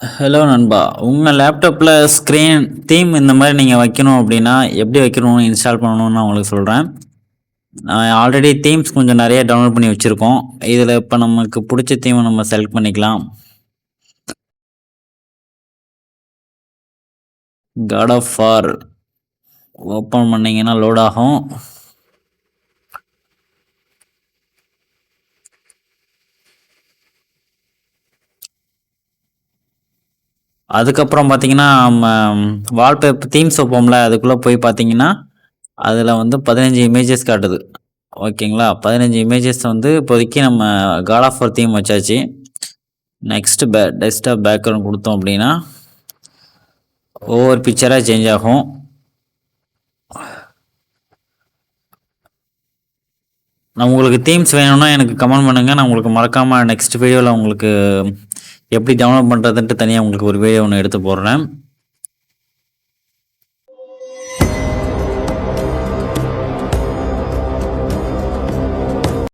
Hello நண்பா. உங்கள் லேப்டாப்பில் ஸ்க்ரீன் தீம் இந்த மாதிரி நீங்கள் வைக்கணும் அப்படின்னா எப்படி வைக்கணும்னு இன்ஸ்டால் பண்ணணும்னு நான் உங்களுக்கு சொல்கிறேன் நான் ஆல்ரெடி தீம்ஸ் கொஞ்சம் நிறைய டவுன்லோட் பண்ணி வச்சுருக்கோம். இதில் இப்போ நமக்கு பிடிச்ச தீமை நம்ம செலக்ட் பண்ணிக்கலாம். காட் ஆஃப் ஃபார் ஓப்பன் பண்ணிங்கன்னா லோட் ஆகும். அதுக்கப்புறம் பார்த்தீங்கன்னா நம்ம வால்பேப்பர் தீம்ஸ் வைப்போம்ல அதுக்குள்ளே போய் பார்த்தீங்கன்னா அதில் வந்து பதினஞ்சு இமேஜஸ் காட்டுது. ஓகேங்களா? பதினஞ்சு இமேஜஸ் வந்து இப்போதைக்கு நம்ம காட் ஆஃப் தீம் வச்சாச்சு. நெக்ஸ்ட்டு பே டெஸ்க்டாப் பேக்ரவுண்ட் கொடுத்தோம் அப்படின்னா ஒவ்வொரு பிக்சராக சேஞ்ச் ஆகும். நான் உங்களுக்கு தீம்ஸ் வேணும்னா எனக்கு கமெண்ட் பண்ணுங்கள் நான் உங்களுக்கு மறக்காமல் நெக்ஸ்ட் வீடியோவில் உங்களுக்கு எப்படி டவுன்லோட் பண்ணுறதுன்ட்டு தனியாக உங்களுக்கு ஒரு வீடியோ ஒன்று எடுத்து போடுறேன்.